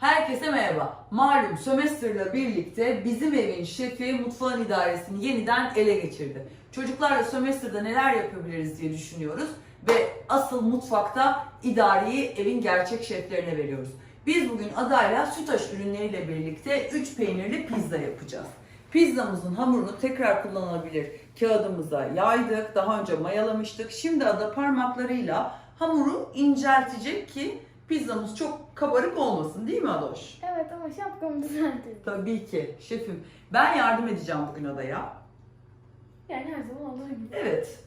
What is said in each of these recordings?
Herkese merhaba. Malum sömestrle birlikte bizim evin şefi mutfağın idaresini yeniden ele geçirdi. Çocuklarla sömestrde neler yapabiliriz diye düşünüyoruz ve asıl mutfakta idareyi evin gerçek şeflerine veriyoruz. Biz bugün adayla sütaş ürünleriyle birlikte 3 peynirli pizza yapacağız. Pizzamızın hamurunu tekrar kullanılabilir kağıdımıza yaydık. Daha önce mayalamıştık. Şimdi ada parmaklarıyla hamuru inceltecek ki pizzamız çok kabarık olmasın değil mi Adoş? Evet ama şapkamı düzeltelim. Tabii ki şefim. Ben yardım edeceğim bugün adaya. Yani her zaman olduğu gibi. Evet.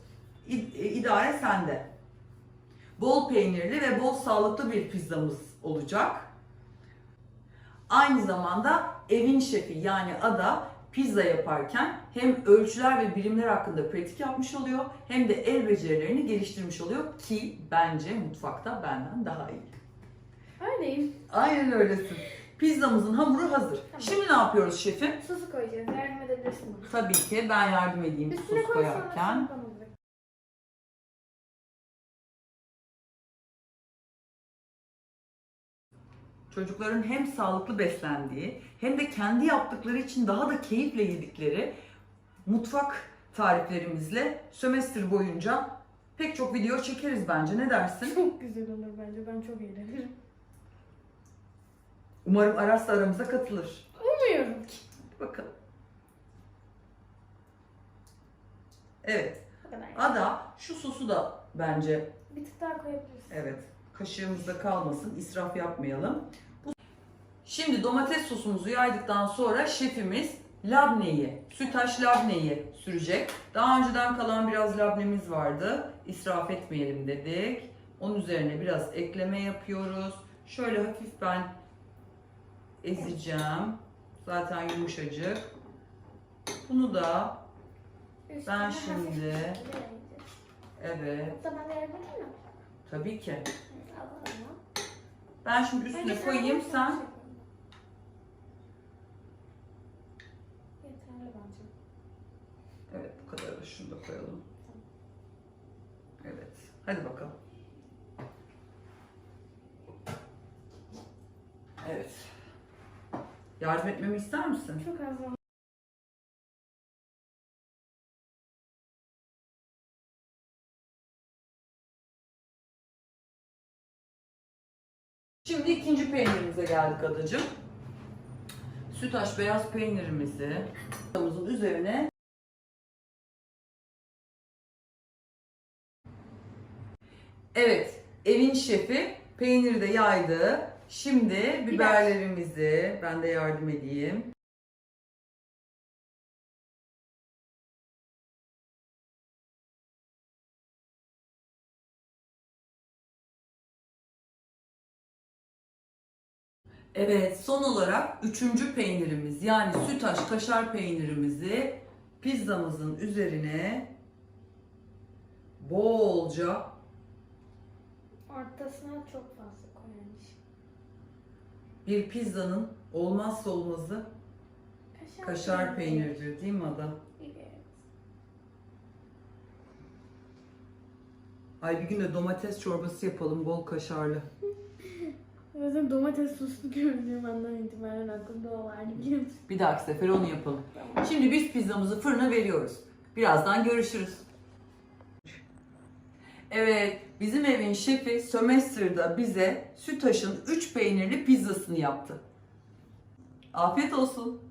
İ- e, idare sende. Bol peynirli ve bol sağlıklı bir pizzamız olacak. Aynı zamanda evin şefi yani Ada pizza yaparken hem ölçüler ve birimler hakkında pratik yapmış oluyor hem de el becerilerini geliştirmiş oluyor ki bence mutfakta benden daha iyi. Öyleyim. Aynen öylesin. Pizzamızın hamuru hazır. Tamam. Şimdi ne yapıyoruz şefim? Sosu koyacağız. Yardım edebilirsin. Tabii ki ben yardım edeyim Üstüne sos koyarken. Çocukların hem sağlıklı beslendiği hem de kendi yaptıkları için daha da keyifle yedikleri mutfak tariflerimizle sömestr boyunca pek çok video çekeriz bence. Ne dersin? Çok güzel olur bence. Ben çok eğlenirim. Umarım Aras da aramıza katılır. Umuyorum ki. Bakalım. Evet. Bu kadar. Ada şu sosu da bence Bir tık daha koyabilirsin. Evet. Kaşığımızda kalmasın. israf yapmayalım. Bu- Şimdi domates sosumuzu yaydıktan sonra şefimiz labneyi, sütaş labneyi sürecek. Daha önceden kalan biraz labnemiz vardı. İsraf etmeyelim dedik. Onun üzerine biraz ekleme yapıyoruz. Şöyle hafif ben ezeceğim. Zaten yumuşacık. Bunu da Ben şimdi- evet mi? tabii ki. Ben şimdi üstüne sen koyayım sen bence. Evet bu kadar da şunu da koyalım. Evet. Hadi bakalım. Evet. Yardım etmemi ister misin? Çok az var. Şimdi ikinci peynirimize geldik adacığım. Sütaş beyaz peynirimizi üzerine Evet, evin şefi peyniri de yaydı. Şimdi biberlerimizi ben de yardım edeyim. Evet, son olarak üçüncü peynirimiz yani sütaş kaşar peynirimizi pizzamızın üzerine bolca Ortasına çok fazla koymuş. Bir pizzanın olmazsa olmazı kaşar peyniridir değil mi Ada? Evet. Ay bir gün de domates çorbası yapalım bol kaşarlı. Zaten domates soslu gördüğüm andan itibaren aklımda o vardı biliyor musun? Bir dahaki sefer onu yapalım. Şimdi biz pizzamızı fırına veriyoruz. Birazdan görüşürüz. Evet, bizim evin şefi Sömestr'da bize Sütaş'ın 3 peynirli pizzasını yaptı. Afiyet olsun.